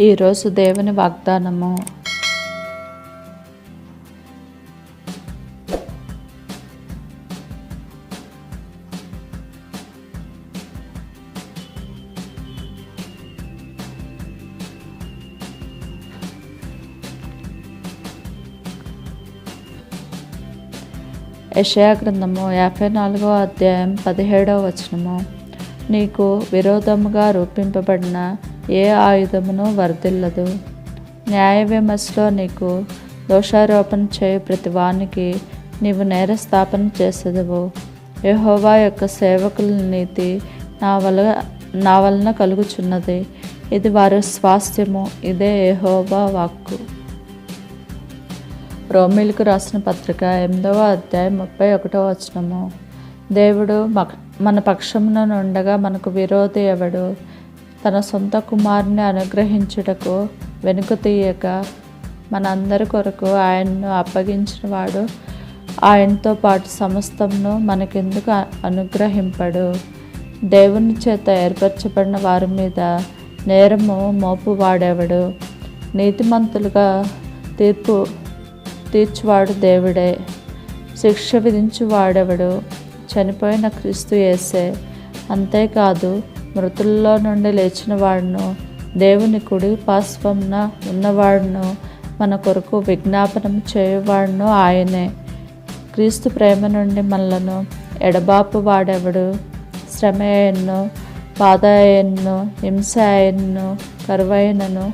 ఈరోజు దేవుని వాగ్దానము. యషయా గ్రంథము యాభై నాలుగో అధ్యాయం పదిహేడవ వచనము. నీకు విరోధముగా రూపింపబడిన ఏ ఆయుధమును వర్ధిల్లదు. న్యాయ విమర్శలో నీకు దోషారోపణ చేయు ప్రతి వానికి నీవు నేరస్థాపన చేసేదవు. యహోవా యొక్క సేవకుల నీతి నా వల్ల నా వలన కలుగుచున్నది. ఇది వారి స్వాస్థ్యము. ఇదే యహోవా వాక్కు. రోమిలకు రాసిన పత్రిక ఎనిమిదవ అధ్యాయం ముప్పై ఒకటో వచనము. దేవుడు మక్- మన పక్షమున ఉండగా మనకు విరోధి ఎవడు? తన సొంత కుమారుని అనుగ్రహించుటకు వెనుక తీయక మనందరి కొరకు ఆయన్ను అప్పగించిన వాడు ఆయనతో పాటు సమస్తంను మనకెందుకు అనుగ్రహింపడు. దేవుని చేత ఏర్పరచబడిన వారి మీద నేరము మోపు వాడేవాడు నీతిమంతులుగా తీర్పు తీర్చువాడు దేవుడే. శిక్ష విధించి వాడెవడు చనిపోయిన క్రీస్తు ఏసే అంతేకాదు మృతుల్లో నుండి లేచిన వాడును. దేవుని కుడి పార్శ్వంన ఉన్నవాడును. మన కొరకు విజ్ఞాపనం చేయవాడును ఆయనే. క్రీస్తు ప్రేమ నుండి మనలను ఎడబాపు వాడెవడు? శ్రమ అయినను బాధ హింస అయినను కరువైనను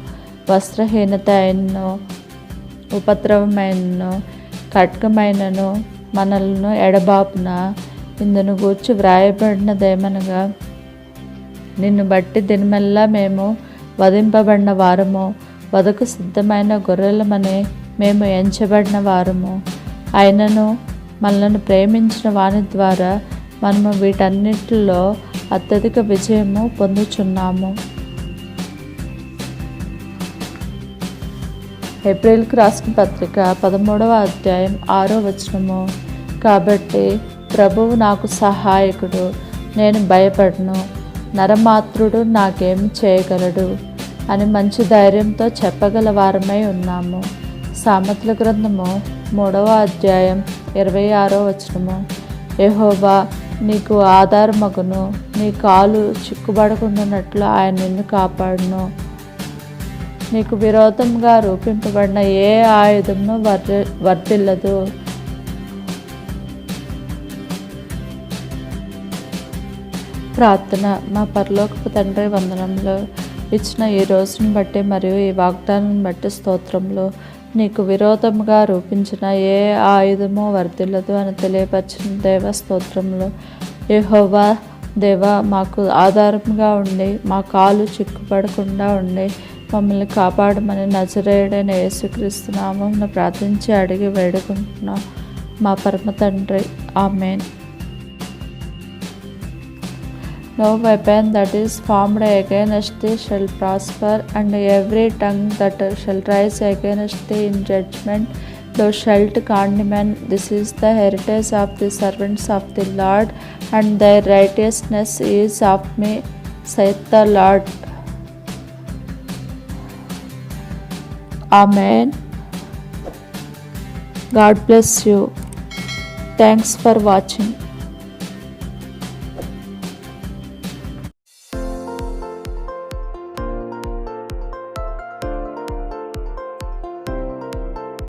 వస్త్రహీనత అయినను ఉపద్రవమైనను ఖడ్గమైనను మనలను ఎడబాపున. ఇందును గూర్చి వ్రాయబడినదేమనగా నిన్ను బట్టి దినమెల్లా మేము వధింపబడిన వారము. వదకు సిద్ధమైన గొర్రెలమని మేము ఎంచబడిన వారము. ఆయనను మనలను ప్రేమించిన వాని ద్వారా మనము వీటన్నిటిలో అత్యధిక విజయము పొందుచున్నాము. ఏప్రిల్కి రాసిన పత్రిక పదమూడవ అధ్యాయం ఆరో వచనము. కాబట్టి ప్రభువు నాకు సహాయకుడు నేను భయపడను. నరమాత్రుడు నాకేం చేయగలడు? అని మంచి ధైర్యంతో చెప్పగల వారమై ఉన్నాము. సామెతల గ్రంథము మూడవ అధ్యాయం ఇరవై ఆరో వచనము. ఎహోబా నీకు ఆధారమగును. నీ కాలు చిక్కుబడకుండానట్లు ఆయన నిన్ను కాపాడును. నీకు విరోధంగా రూపింపబడిన ఏ ఆయుధమును వర్ధి వర్ధిల్లదు. ప్రార్థన. మా పరలోకపు తండ్రి వందనంలో ఇచ్చిన ఈ రోజును బట్టి మరియు ఈ వాగ్దానం బట్టి స్తోత్రంలో నీకు విరోధముగా రూపించిన ఏ ఆయుధము వర్ధిల్లదు అని తెలియపరిచిన దేవ స్తోత్రంలో. యెహోవా దేవ మాకు ఆధారంగా ఉండి మా కాలు చిక్కుపడకుండా ఉండి మమ్మల్ని కాపాడమని నజరేయుడైన యేసుక్రీస్తు నామం ప్రార్థించి అడిగి వేడుకుంటున్నాం. మా పరమ తండ్రి. Amen. No weapon that is formed against thee shall prosper, and every tongue that shall rise against thee in judgment thou shalt condemn. This is the heritage of the servants of the Lord, and their righteousness is of me, saith the Lord. Amen. God bless you. Thanks for watching.